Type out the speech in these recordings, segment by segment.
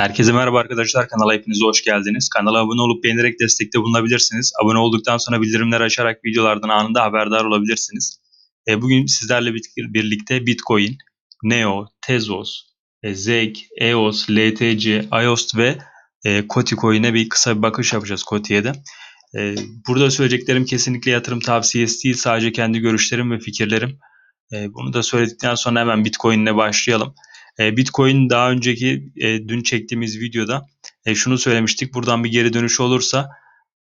Herkese merhaba arkadaşlar. Kanala hepiniz hoş geldiniz. Kanala abone olup beğenerek destekte bulunabilirsiniz. Abone olduktan sonra bildirimleri açarak videolardan anında haberdar olabilirsiniz. E, bugün sizlerle bir- birlikte Bitcoin, Neo, Tezos, e, ZEG, EOS, LTC, IOS ve e, Koti Coin'e bir kısa bir bakış yapacağız Koti'ye de. E, burada söyleyeceklerim kesinlikle yatırım tavsiyesi değil. Sadece kendi görüşlerim ve fikirlerim. E, bunu da söyledikten sonra hemen Bitcoin'le başlayalım. E, Bitcoin daha önceki e, dün çektiğimiz videoda e, şunu söylemiştik. Buradan bir geri dönüş olursa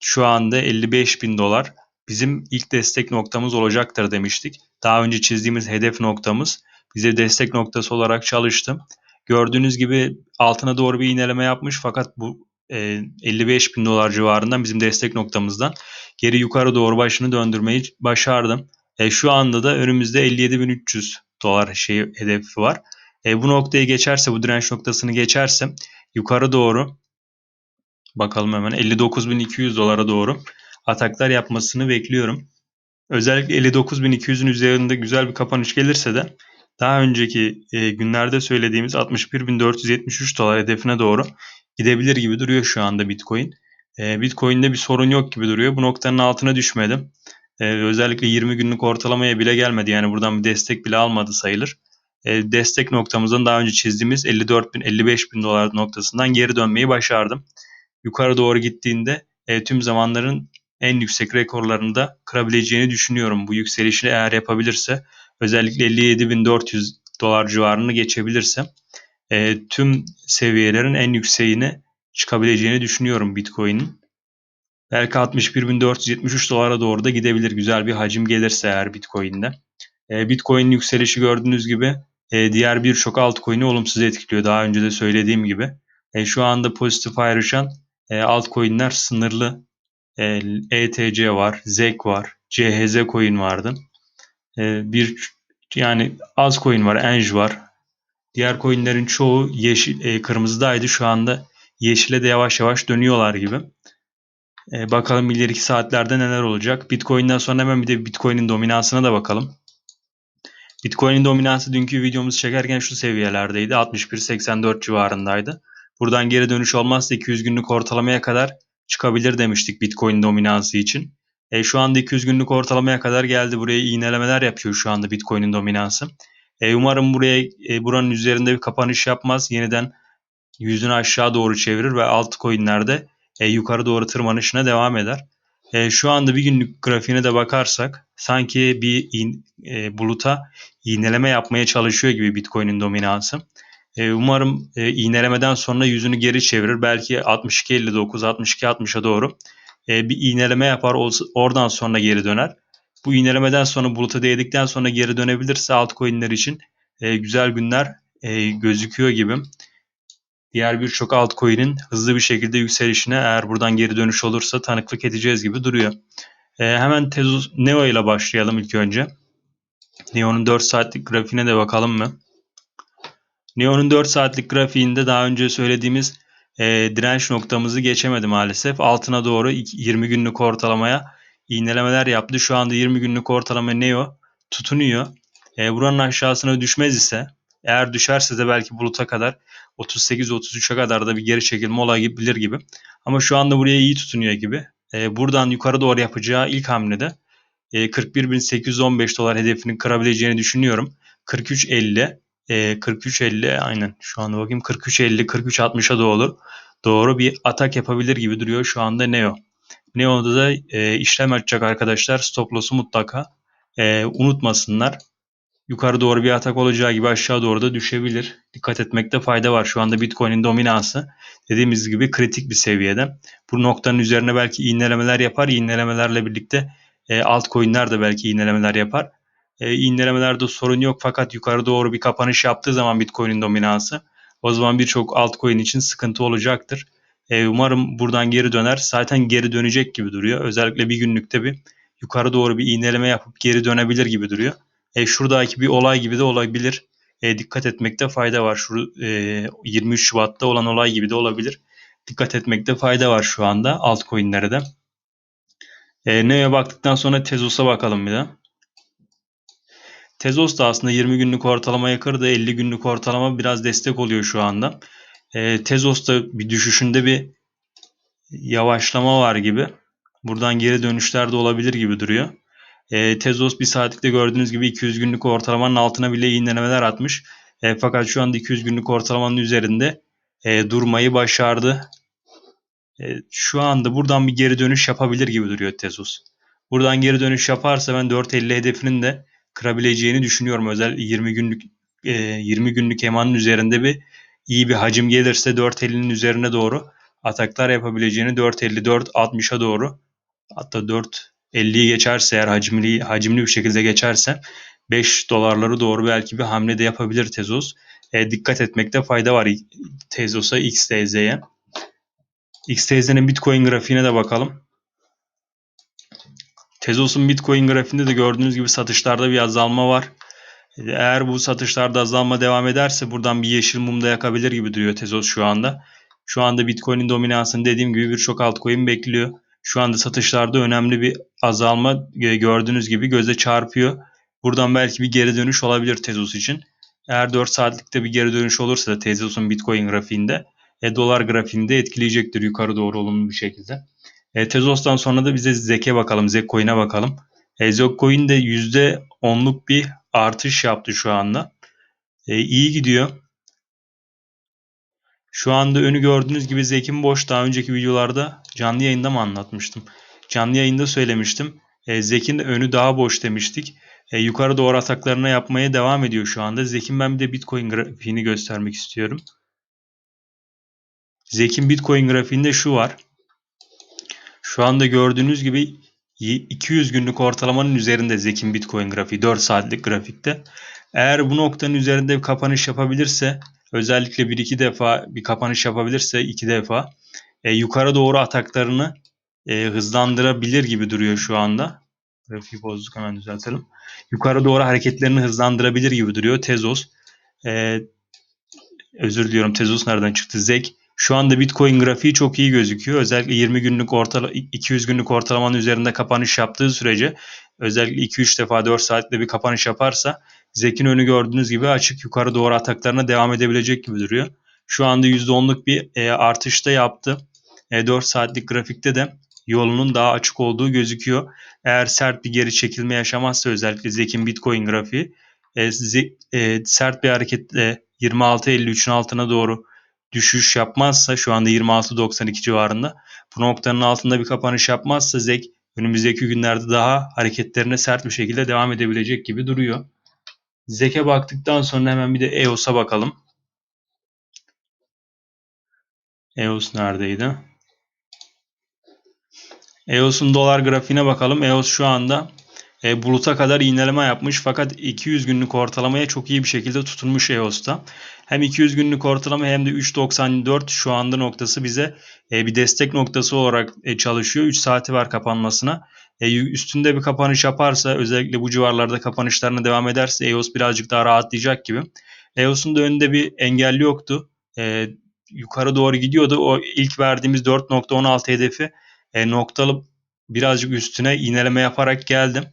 şu anda 55 bin dolar bizim ilk destek noktamız olacaktır demiştik. Daha önce çizdiğimiz hedef noktamız bize destek noktası olarak çalıştı. Gördüğünüz gibi altına doğru bir iğneleme yapmış fakat bu e, 55 bin dolar civarından bizim destek noktamızdan geri yukarı doğru başını döndürmeyi başardım. E, şu anda da önümüzde 57.300 dolar şey hedefi var. E, bu noktayı geçerse, bu direnç noktasını geçerse yukarı doğru bakalım hemen 59.200 dolara doğru ataklar yapmasını bekliyorum. Özellikle 59.200'ün üzerinde güzel bir kapanış gelirse de daha önceki e, günlerde söylediğimiz 61.473 dolar hedefine doğru gidebilir gibi duruyor şu anda Bitcoin. E, Bitcoin'de bir sorun yok gibi duruyor. Bu noktanın altına düşmedi. E, özellikle 20 günlük ortalamaya bile gelmedi. Yani buradan bir destek bile almadı sayılır. E, destek noktamızdan daha önce çizdiğimiz 54 bin 55 bin dolar noktasından geri dönmeyi başardım. Yukarı doğru gittiğinde e, tüm zamanların en yüksek rekorlarını da kırabileceğini düşünüyorum. Bu yükselişini eğer yapabilirse özellikle 57.400 dolar civarını geçebilirse e, tüm seviyelerin en yükseğine çıkabileceğini düşünüyorum Bitcoin'in. Belki 61.473 dolara doğru da gidebilir. Güzel bir hacim gelirse eğer Bitcoin'de. Bitcoin'in yükselişi gördüğünüz gibi e, diğer birçok altcoin'i olumsuz etkiliyor. Daha önce de söylediğim gibi. E, şu anda pozitif ayrışan e, altcoin'ler sınırlı. E, ETC var, ZEK var, CHZ coin vardı. E, bir yani az coin var, Enj var. Diğer coinlerin çoğu yeşil, e, kırmızıdaydı. Şu anda yeşile de yavaş yavaş dönüyorlar gibi. E, bakalım ileriki saatlerde neler olacak. Bitcoin'den sonra hemen bir de Bitcoin'in dominansına da bakalım. Bitcoin'in dominansı dünkü videomuzu çekerken şu seviyelerdeydi. 61.84 civarındaydı. Buradan geri dönüş olmazsa 200 günlük ortalamaya kadar çıkabilir demiştik Bitcoin dominansı için. E, şu anda 200 günlük ortalamaya kadar geldi. Buraya iğnelemeler yapıyor şu anda Bitcoin'in dominansı. E, umarım buraya e, buranın üzerinde bir kapanış yapmaz. Yeniden yüzünü aşağı doğru çevirir ve altcoin'lerde e, yukarı doğru tırmanışına devam eder. E, şu anda bir günlük grafiğine de bakarsak sanki bir in, e, buluta iğneleme yapmaya çalışıyor gibi Bitcoin'in dominansı. E, umarım e, iğnelemeden sonra yüzünü geri çevirir. Belki 62.59, 62.60'a doğru e, bir iğneleme yapar. Oradan sonra geri döner. Bu iğnelemeden sonra buluta değdikten sonra geri dönebilirse altcoin'ler için e, güzel günler e, gözüküyor gibi. Diğer birçok altcoin'in hızlı bir şekilde yükselişine eğer buradan geri dönüş olursa tanıklık edeceğiz gibi duruyor. E, hemen Tezos Neo ile başlayalım ilk önce. Neo'nun 4 saatlik grafiğine de bakalım mı? Neo'nun 4 saatlik grafiğinde daha önce söylediğimiz e, direnç noktamızı geçemedi maalesef. Altına doğru 20 günlük ortalamaya iğnelemeler yaptı. Şu anda 20 günlük ortalama Neo tutunuyor. E, buranın aşağısına düşmez ise eğer düşerse de belki buluta kadar 38-33'e kadar da bir geri çekilme olabilir gibi. Ama şu anda buraya iyi tutunuyor gibi. E, buradan yukarı doğru yapacağı ilk hamlede e, 41.815 dolar hedefini kırabileceğini düşünüyorum. 43.50 e, 43.50 aynen şu anda bakayım 43.50 43.60'a doğru doğru bir atak yapabilir gibi duruyor şu anda Neo. Neo'da da e, işlem açacak arkadaşlar stop loss'u mutlaka e, unutmasınlar. Yukarı doğru bir atak olacağı gibi aşağı doğru da düşebilir. Dikkat etmekte fayda var. Şu anda Bitcoin'in dominansı dediğimiz gibi kritik bir seviyede. Bu noktanın üzerine belki iğnelemeler yapar. İğnelemelerle birlikte e, altcoin'ler de belki iğnelemeler yapar. E, iğnelemelerde sorun yok fakat yukarı doğru bir kapanış yaptığı zaman Bitcoin'in dominansı o zaman birçok altcoin için sıkıntı olacaktır. E, umarım buradan geri döner. Zaten geri dönecek gibi duruyor. Özellikle bir günlükte bir yukarı doğru bir iğneleme yapıp geri dönebilir gibi duruyor. E, şuradaki bir olay gibi de olabilir. E, dikkat etmekte fayda var. Şu e, 23 Şubat'ta olan olay gibi de olabilir. Dikkat etmekte fayda var şu anda altcoin'lere de. E, neye baktıktan sonra Tezos'a bakalım bir de. Tezos da aslında 20 günlük ortalama kırdı. 50 günlük ortalama biraz destek oluyor şu anda. E, Tezos'ta bir düşüşünde bir yavaşlama var gibi. Buradan geri dönüşler de olabilir gibi duruyor. E, Tezos bir saatlikte gördüğünüz gibi 200 günlük ortalamanın altına bile iğnelemeler atmış. E, fakat şu anda 200 günlük ortalamanın üzerinde e, durmayı başardı. E, şu anda buradan bir geri dönüş yapabilir gibi duruyor Tezos. Buradan geri dönüş yaparsa ben 4.50 hedefinin de kırabileceğini düşünüyorum. Özel 20 günlük e, 20 günlük emanın üzerinde bir iyi bir hacim gelirse 4.50'nin üzerine doğru ataklar yapabileceğini 4.54 60'a doğru hatta 4.50'yi geçerse eğer hacimli hacimli bir şekilde geçerse 5 dolarları doğru belki bir hamle de yapabilir Tezos. E, dikkat etmekte fayda var Tezos'a XTZ'ye. XTZ'nin Bitcoin grafiğine de bakalım. Tezos'un Bitcoin grafiğinde de gördüğünüz gibi satışlarda bir azalma var. Eğer bu satışlarda azalma devam ederse buradan bir yeşil mum da yakabilir gibi duruyor Tezos şu anda. Şu anda Bitcoin'in dominansını dediğim gibi birçok altcoin bekliyor. Şu anda satışlarda önemli bir azalma gördüğünüz gibi göze çarpıyor. Buradan belki bir geri dönüş olabilir Tezos için. Eğer 4 saatlikte bir geri dönüş olursa da Tezos'un Bitcoin grafiğinde e, dolar grafiğinde etkileyecektir yukarı doğru olumlu bir şekilde. E, Tezos'tan sonra da bize Zek'e bakalım, Zek coin'e bakalım. E, Zek coin de %10'luk bir artış yaptı şu anda. E, iyi gidiyor. Şu anda önü gördüğünüz gibi Zek'in boş. Daha önceki videolarda canlı yayında mı anlatmıştım? Canlı yayında söylemiştim. E, Zek'in önü daha boş demiştik. E, yukarı doğru ataklarına yapmaya devam ediyor şu anda. Zek'in ben bir de Bitcoin grafiğini göstermek istiyorum. Zek'in Bitcoin grafiğinde şu var. Şu anda gördüğünüz gibi 200 günlük ortalamanın üzerinde Zek'in Bitcoin grafiği 4 saatlik grafikte. Eğer bu noktanın üzerinde bir kapanış yapabilirse özellikle bir iki defa bir kapanış yapabilirse iki defa e, yukarı doğru ataklarını e, hızlandırabilir gibi duruyor şu anda. Grafiği bozduk hemen düzeltelim. Yukarı doğru hareketlerini hızlandırabilir gibi duruyor. Tezos. E, özür diliyorum Tezos nereden çıktı? Zek. Şu anda Bitcoin grafiği çok iyi gözüküyor. Özellikle 20 günlük ortala 200 günlük ortalamanın üzerinde kapanış yaptığı sürece özellikle 2-3 defa 4 saatte bir kapanış yaparsa Zek'in önü gördüğünüz gibi açık yukarı doğru ataklarına devam edebilecek gibi duruyor. Şu anda %10'luk bir e, artışta yaptı. E, 4 saatlik grafikte de yolunun daha açık olduğu gözüküyor. Eğer sert bir geri çekilme yaşamazsa özellikle Zek'in Bitcoin grafiği e, Zek, e, sert bir hareketle 26.53'ün altına doğru düşüş yapmazsa şu anda 26.92 civarında bu noktanın altında bir kapanış yapmazsa Zek önümüzdeki günlerde daha hareketlerine sert bir şekilde devam edebilecek gibi duruyor. Zek'e baktıktan sonra hemen bir de EOS'a bakalım. EOS neredeydi? EOS'un dolar grafiğine bakalım. EOS şu anda e, buluta kadar iğneleme yapmış fakat 200 günlük ortalamaya çok iyi bir şekilde tutunmuş EOS'ta. Hem 200 günlük ortalama hem de 3.94 şu anda noktası bize e, bir destek noktası olarak e, çalışıyor. 3 saati var kapanmasına. E, üstünde bir kapanış yaparsa özellikle bu civarlarda kapanışlarına devam ederse EOS birazcık daha rahatlayacak gibi. EOS'un da önünde bir engelli yoktu. E, yukarı doğru gidiyordu. O ilk verdiğimiz 4.16 hedefi e, noktalı birazcık üstüne iğneleme yaparak geldim.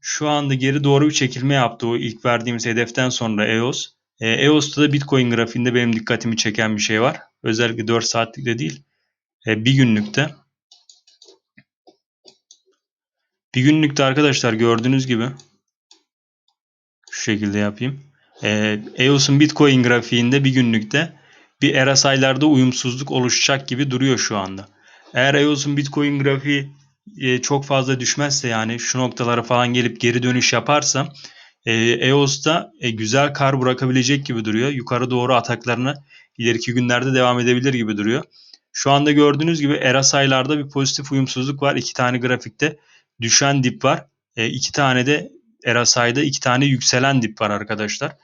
Şu anda geri doğru bir çekilme yaptı o ilk verdiğimiz hedeften sonra EOS. E, EOS'ta da Bitcoin grafiğinde benim dikkatimi çeken bir şey var. Özellikle 4 saatlikte değil. E, bir günlükte. Bir günlükte arkadaşlar gördüğünüz gibi şu şekilde yapayım. E, EOS'un Bitcoin grafiğinde bir günlükte bir RSI'larda uyumsuzluk oluşacak gibi duruyor şu anda. Eğer EOS'un Bitcoin grafiği e, çok fazla düşmezse yani şu noktalara falan gelip geri dönüş yaparsa e, EOS'ta e, güzel kar bırakabilecek gibi duruyor. Yukarı doğru ataklarını ileriki günlerde devam edebilir gibi duruyor. Şu anda gördüğünüz gibi RSI'larda bir pozitif uyumsuzluk var. İki tane grafikte düşen dip var. E, iki tane de RSI'da iki tane yükselen dip var arkadaşlar.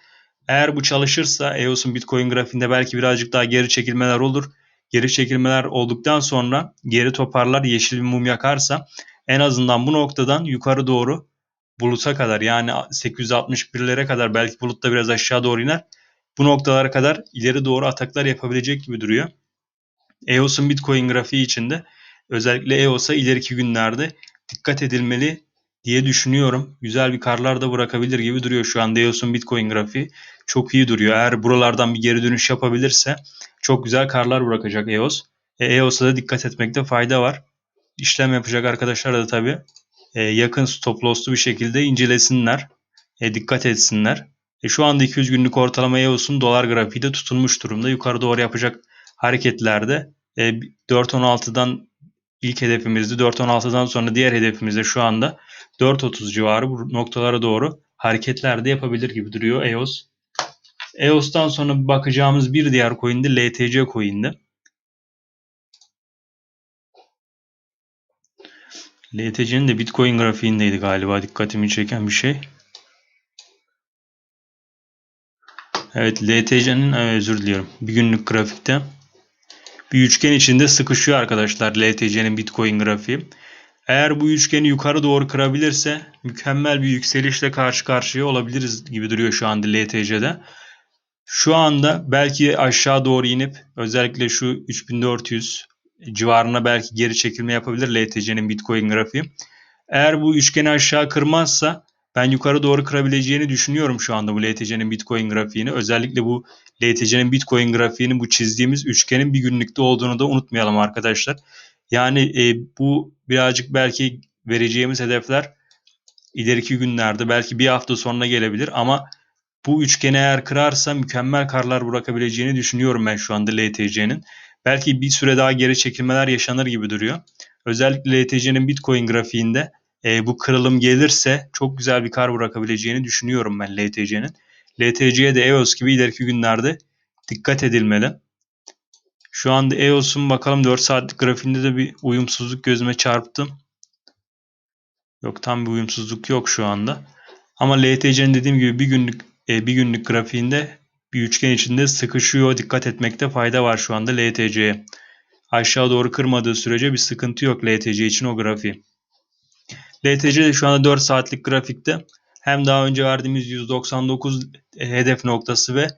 Eğer bu çalışırsa EOS'un Bitcoin grafiğinde belki birazcık daha geri çekilmeler olur. Geri çekilmeler olduktan sonra geri toparlar yeşil bir mum yakarsa en azından bu noktadan yukarı doğru buluta kadar yani 861'lere kadar belki bulutta biraz aşağı doğru iner. Bu noktalara kadar ileri doğru ataklar yapabilecek gibi duruyor. EOS'un Bitcoin grafiği içinde özellikle EOS'a ileriki günlerde dikkat edilmeli diye düşünüyorum. Güzel bir karlar da bırakabilir gibi duruyor şu anda EOS'un Bitcoin grafiği. çok iyi duruyor. Eğer buralardan bir geri dönüş yapabilirse çok güzel karlar bırakacak EOS. E, EOS'a da dikkat etmekte fayda var. İşlem yapacak arkadaşlar da tabii e, yakın stop loss'lu bir şekilde incelesinler. E, dikkat etsinler. E, şu anda 200 günlük ortalama EOS'un dolar grafiği de tutulmuş durumda. Yukarı doğru yapacak hareketlerde e, 4.16'dan ilk hedefimizdi. 4.16'dan sonra diğer hedefimizde şu anda 4.30 civarı bu noktalara doğru hareketler de yapabilir gibi duruyor EOS. EOS'tan sonra bakacağımız bir diğer coin de LTC coin'di. LTC'nin de Bitcoin grafiğindeydi galiba dikkatimi çeken bir şey. Evet LTC'nin özür diliyorum. Bir günlük grafikte bir üçgen içinde sıkışıyor arkadaşlar LTC'nin Bitcoin grafiği. Eğer bu üçgeni yukarı doğru kırabilirse mükemmel bir yükselişle karşı karşıya olabiliriz gibi duruyor şu anda LTC'de. Şu anda belki aşağı doğru inip özellikle şu 3400 civarına belki geri çekilme yapabilir LTC'nin Bitcoin grafiği. Eğer bu üçgeni aşağı kırmazsa ben yukarı doğru kırabileceğini düşünüyorum şu anda bu LTC'nin Bitcoin grafiğini. Özellikle bu LTC'nin Bitcoin grafiğinin bu çizdiğimiz üçgenin bir günlükte olduğunu da unutmayalım arkadaşlar. Yani e, bu birazcık belki vereceğimiz hedefler ileriki günlerde belki bir hafta sonra gelebilir ama bu üçgeni eğer kırarsa mükemmel karlar bırakabileceğini düşünüyorum ben şu anda LTC'nin. Belki bir süre daha geri çekilmeler yaşanır gibi duruyor. Özellikle LTC'nin Bitcoin grafiğinde e, bu kırılım gelirse çok güzel bir kar bırakabileceğini düşünüyorum ben LTC'nin. LTC'ye de EOS gibi ileriki günlerde dikkat edilmeli. Şu anda EOS'un bakalım 4 saatlik grafiğinde de bir uyumsuzluk gözüme çarptı. Yok tam bir uyumsuzluk yok şu anda. Ama LTC'nin dediğim gibi bir günlük e, bir günlük grafiğinde bir üçgen içinde sıkışıyor. Dikkat etmekte fayda var şu anda LTC'ye. Aşağı doğru kırmadığı sürece bir sıkıntı yok LTC için o grafiği. LTC de şu anda 4 saatlik grafikte hem daha önce verdiğimiz 199 hedef noktası ve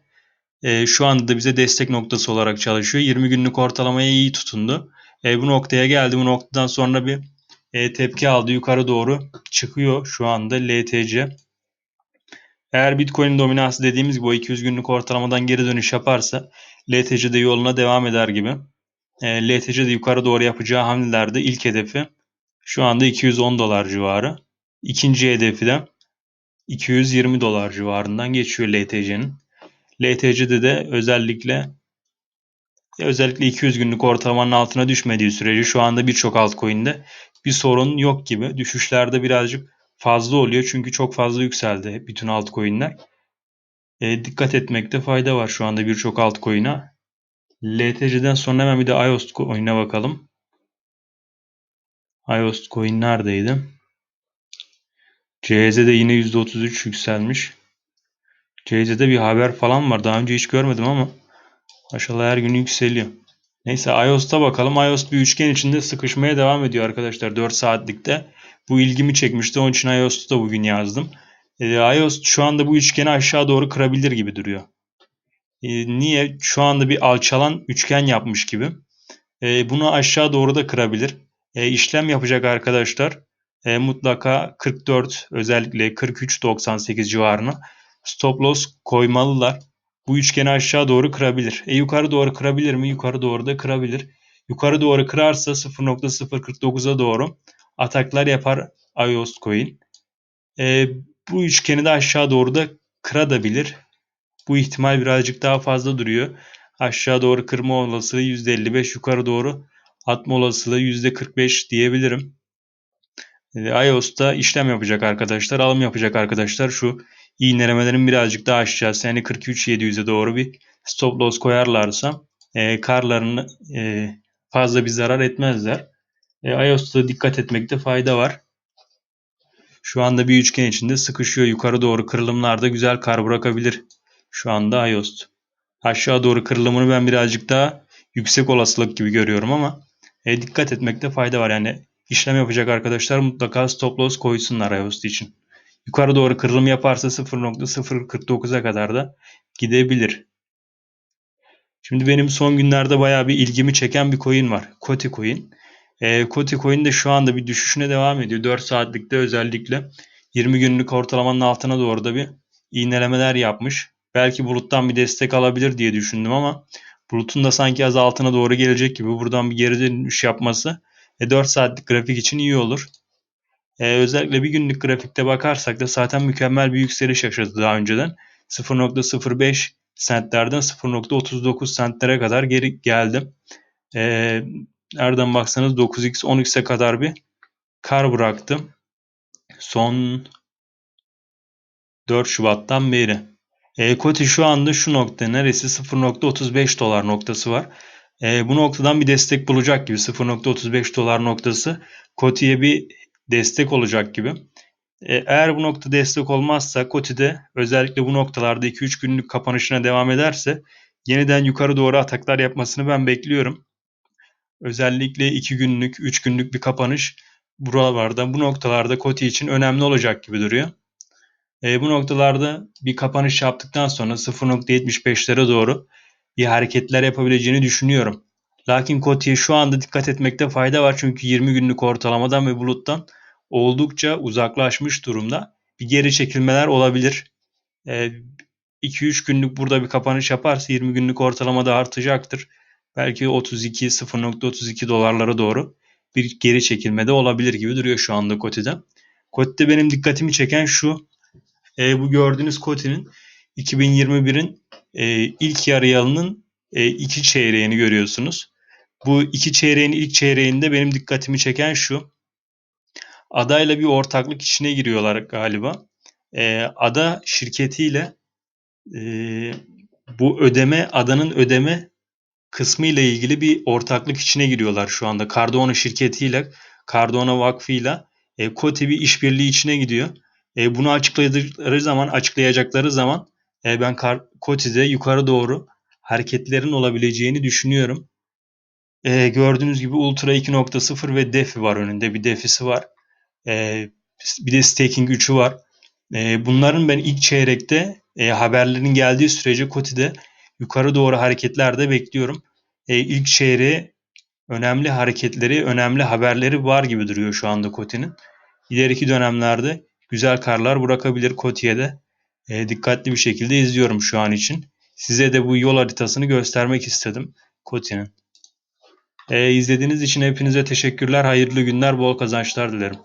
e, şu anda da bize destek noktası olarak çalışıyor. 20 günlük ortalamaya iyi tutundu. E, bu noktaya geldi. Bu noktadan sonra bir e, tepki aldı. Yukarı doğru çıkıyor şu anda LTC. Eğer Bitcoin dominansı dediğimiz gibi o 200 günlük ortalamadan geri dönüş yaparsa LTC de yoluna devam eder gibi. E, LTC de yukarı doğru yapacağı hamlelerde ilk hedefi şu anda 210 dolar civarı. İkinci hedefi de 220 dolar civarından geçiyor LTC'nin. LTC'de de özellikle özellikle 200 günlük ortalamanın altına düşmediği sürece şu anda birçok altcoin'de bir sorun yok gibi. Düşüşlerde birazcık fazla oluyor çünkü çok fazla yükseldi bütün altcoin'ler. E, dikkat etmekte fayda var şu anda birçok altcoin'e. LTC'den sonra hemen bir de IOS coin'e bakalım. IOS coin neredeydi? CZ'de yine %33 yükselmiş. CZ'de bir haber falan var. Daha önce hiç görmedim ama maşallah her gün yükseliyor. Neyse iOS'ta bakalım. iOS bir üçgen içinde sıkışmaya devam ediyor arkadaşlar 4 saatlikte. Bu ilgimi çekmişti. Onun için iOS'ta da bugün yazdım. E, iOS şu anda bu üçgeni aşağı doğru kırabilir gibi duruyor. E, niye? Şu anda bir alçalan üçgen yapmış gibi. E, bunu aşağı doğru da kırabilir. E, işlem yapacak arkadaşlar. E, mutlaka 44 özellikle 43.98 civarına stop loss koymalılar. Bu üçgeni aşağı doğru kırabilir. E yukarı doğru kırabilir mi? Yukarı doğru da kırabilir. Yukarı doğru kırarsa 0.049'a doğru ataklar yapar iOS coin. E, bu üçgeni de aşağı doğru da kırabilir. Bu ihtimal birazcık daha fazla duruyor. Aşağı doğru kırma olasılığı %55, yukarı doğru atma olasılığı %45 diyebilirim. E, iOS'ta işlem yapacak arkadaşlar, alım yapacak arkadaşlar şu iğnelemelerin birazcık daha aşağısı yani 43.700'e doğru bir stop loss koyarlarsa e, karlarını e, fazla bir zarar etmezler. E, iOS'ta dikkat etmekte fayda var. Şu anda bir üçgen içinde sıkışıyor. Yukarı doğru kırılımlarda güzel kar bırakabilir. Şu anda iOS. Aşağı doğru kırılımını ben birazcık daha yüksek olasılık gibi görüyorum ama e, dikkat etmekte fayda var. Yani işlem yapacak arkadaşlar mutlaka stop loss koysunlar iOS için. Yukarı doğru kırılım yaparsa 0.049'a kadar da gidebilir. Şimdi benim son günlerde bayağı bir ilgimi çeken bir coin var. Koti coin. E, Koti coin de şu anda bir düşüşüne devam ediyor. 4 saatlikte özellikle 20 günlük ortalamanın altına doğru da bir iğnelemeler yapmış. belki buluttan bir destek alabilir diye düşündüm ama bulutun da sanki az altına doğru gelecek gibi buradan bir geri dönüş yapması e, 4 saatlik grafik için iyi olur. E, özellikle bir günlük grafikte bakarsak da zaten mükemmel bir yükseliş yaşadı daha önceden. 0.05 sentlerden 0.39 sentlere kadar geri geldim. E, nereden baksanız 9x 10x'e kadar bir kar bıraktım. Son 4 Şubat'tan beri. E, Koti şu anda şu nokta neresi 0.35 dolar noktası var. E, bu noktadan bir destek bulacak gibi 0.35 dolar noktası Koti'ye bir destek olacak gibi. E, eğer bu nokta destek olmazsa Koti'de özellikle bu noktalarda 2-3 günlük kapanışına devam ederse yeniden yukarı doğru ataklar yapmasını ben bekliyorum. Özellikle 2 günlük, 3 günlük bir kapanış buralarda, bu noktalarda Koti için önemli olacak gibi duruyor. E, bu noktalarda bir kapanış yaptıktan sonra 0.75'lere doğru bir hareketler yapabileceğini düşünüyorum. Lakin Koti'ye şu anda dikkat etmekte fayda var çünkü 20 günlük ortalamadan ve buluttan oldukça uzaklaşmış durumda. Bir geri çekilmeler olabilir. E, 2-3 günlük burada bir kapanış yaparsa 20 günlük ortalamada artacaktır. Belki 32 0.32 dolarlara doğru bir geri çekilme de olabilir gibi duruyor şu anda Koti'de. Koti'de benim dikkatimi çeken şu. E, bu gördüğünüz Koti'nin 2021'in e, ilk yarı yılının e, iki çeyreğini görüyorsunuz. Bu iki çeyreğin ilk çeyreğinde benim dikkatimi çeken şu. Adayla bir ortaklık içine giriyorlar galiba. E, ada şirketiyle e, bu ödeme adanın ödeme kısmı ile ilgili bir ortaklık içine giriyorlar şu anda. Cardano şirketiyle, Cardano vakfıyla e, Kote bir işbirliği içine gidiyor. E, bunu açıkladıkları zaman, açıklayacakları zaman e, ben Koti'de yukarı doğru hareketlerin olabileceğini düşünüyorum. E, gördüğünüz gibi Ultra 2.0 ve DeFi var önünde. Bir DeFi'si var. E, bir de Staking 3'ü var. E, bunların ben ilk çeyrekte e, haberlerin geldiği sürece Koti'de yukarı doğru hareketler de bekliyorum. E, ilk çeyreğe önemli hareketleri, önemli haberleri var gibi duruyor şu anda Koti'nin. İleriki dönemlerde güzel karlar bırakabilir Koti'ye de. E, dikkatli bir şekilde izliyorum şu an için. Size de bu yol haritasını göstermek istedim Koti'nin. E, izlediğiniz için hepinize teşekkürler. Hayırlı günler, bol kazançlar dilerim.